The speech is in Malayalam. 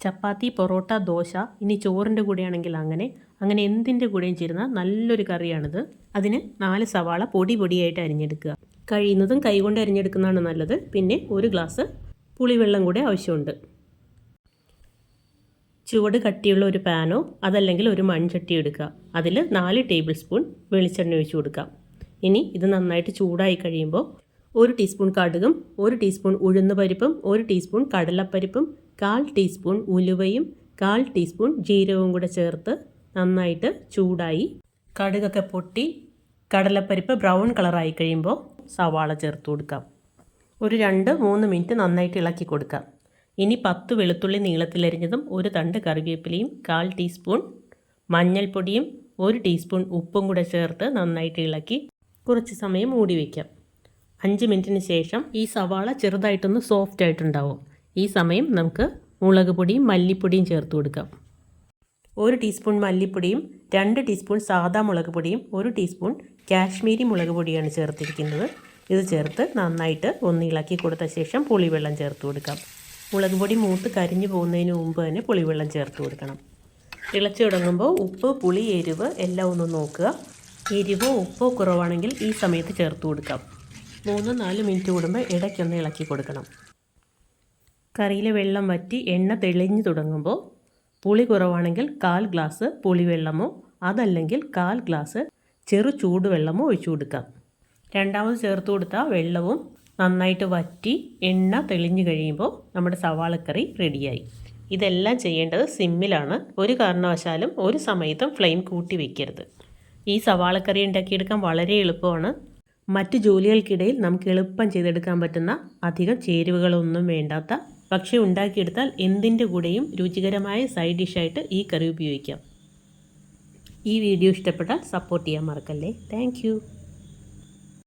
ചപ്പാത്തി പൊറോട്ട ദോശ ഇനി ചോറിന്റെ കൂടെയാണെങ്കിൽ അങ്ങനെ. അങ്ങനെ എന്തിന്റെ കൂടെയും ചേരുന്ന നല്ലൊരു കറിയാണിത്. അതിന് നാല് സവാള പൊടി പൊടിയായിട്ട് അരിഞ്ഞെടുക്കുക. കഴിയുന്നതും കൈകൊണ്ട് അരിഞ്ഞെടുക്കുന്നതാണ് നല്ലത്. പിന്നെ ഒരു ഗ്ലാസ് പുളിവെള്ളം കൂടെ ആവശ്യമുണ്ട്. ചുവട് കട്ടിയുള്ള ഒരു പാനോ അതല്ലെങ്കിൽ ഒരു മൺചട്ടി എടുക്കുക. അതിൽ നാല് ടേബിൾ സ്പൂൺ വെളിച്ചെണ്ണ ഒഴിച്ചു കൊടുക്കാം ഇനി ഇത് നന്നായിട്ട് ചൂടായി കഴിയുമ്പോൾ ഒരു ടീസ്പൂൺ കടുകും ഒരു ടീസ്പൂൺ ഉഴുന്ന് പരിപ്പും ഒരു ടീസ്പൂൺ കടലപ്പരിപ്പും കാൽ ടീസ്പൂൺ ഉലുവയും കാൽ ടീസ്പൂൺ ജീരകവും കൂടെ ചേർത്ത് നന്നായിട്ട് ചൂടായി. കടുകൊക്കെ പൊട്ടി കടലപ്പരിപ്പ് ബ്രൗൺ കളറായി കഴിയുമ്പോൾ സവാള ചേർത്ത് കൊടുക്കാം. ഒരു രണ്ട് മൂന്ന് മിനിറ്റ് നന്നായിട്ട് ഇളക്കി കൊടുക്കാം. ഇനി പത്ത് വെളുത്തുള്ളി നീളത്തിലരിഞ്ഞതും ഒരു തണ്ട് കറിവേപ്പിലയും കാൽ ടീസ്പൂൺ മഞ്ഞൾപ്പൊടിയും ഒരു ടീസ്പൂൺ ഉപ്പും കൂടെ ചേർത്ത് നന്നായിട്ട് ഇളക്കി കുറച്ച് സമയം മൂടി വയ്ക്കാം. അഞ്ച് മിനിറ്റിന് ശേഷം ഈ സവാള ചെറുതായിട്ടൊന്ന് സോഫ്റ്റ് ആയിട്ടുണ്ടാവും. ഈ സമയം നമുക്ക് മുളക് പൊടിയും മല്ലിപ്പൊടിയും ചേർത്ത് കൊടുക്കാം. ഒരു ടീസ്പൂൺ മല്ലിപ്പൊടിയും രണ്ട് ടീസ്പൂൺ സാദാ മുളക് പൊടിയും ഒരു ടീസ്പൂൺ കാശ്മീരി മുളക് പൊടിയാണ് ചേർത്തിരിക്കുന്നത്. ഇത് ചേർത്ത് നന്നായിട്ട് ഒന്ന് ഇളക്കി കൊടുത്ത ശേഷം പുളിവെള്ളം ചേർത്ത് കൊടുക്കാം. മുളക് പൊടി മൂത്ത് കരിഞ്ഞു പോകുന്നതിന് മുമ്പ് തന്നെ പുളിവെള്ളം ചേർത്ത് കൊടുക്കണം. ഇളച്ചു തുടങ്ങുമ്പോൾ ഉപ്പ് പുളി എരിവ് എല്ലാം ഒന്ന് നോക്കുക. എരിവോ ഉപ്പോ കുറവാണെങ്കിൽ ഈ സമയത്ത് ചേർത്ത് കൊടുക്കാം. മൂന്ന് നാല് മിനിറ്റ് കൂടുമ്പോൾ ഇടയ്ക്കൊന്ന് ഇളക്കി കൊടുക്കണം. കറിയിലെ വെള്ളം വറ്റി എണ്ണ തെളിഞ്ഞു തുടങ്ങുമ്പോൾ പുളി കുറവാണെങ്കിൽ കാൽ ഗ്ലാസ് പുളിവെള്ളമോ അതല്ലെങ്കിൽ കാൽ ഗ്ലാസ് ചെറു ചൂടുവെള്ളമോ ഒഴിച്ചു കൊടുക്കാം. രണ്ടാമത് ചേർത്ത് കൊടുത്ത വെള്ളവും നന്നായിട്ട് വറ്റി എണ്ണ തെളിഞ്ഞു കഴിയുമ്പോൾ നമ്മുടെ സവാളക്കറി റെഡിയായി. ഇതെല്ലാം ചെയ്യേണ്ടത് സിമ്മിലാണ്. ഒരു കാരണവശാലും ഒരു സമയത്തും ഫ്ലെയിം കൂട്ടി വയ്ക്കരുത് ഈ സവാളക്കറി ഉണ്ടാക്കിയെടുക്കാൻ വളരെ എളുപ്പമാണ്. മറ്റ് ജോലികൾക്കിടയിൽ നമുക്ക് എളുപ്പം ചെയ്തെടുക്കാൻ പറ്റുന്ന അധികം ചേരുവകളൊന്നും വേണ്ടാത്ത പക്ഷേ ഉണ്ടാക്കിയെടുത്താൽ എന്തിന്റെ കൂടെയും രുചികരമായ സൈഡ് ഡിഷായിട്ട് ഈ കറി ഉപയോഗിക്കാം. ഈ വീഡിയോ ഇഷ്ടപ്പെട്ടാൽ സപ്പോർട്ട് ചെയ്യാൻ മറക്കല്ലേ. താങ്ക്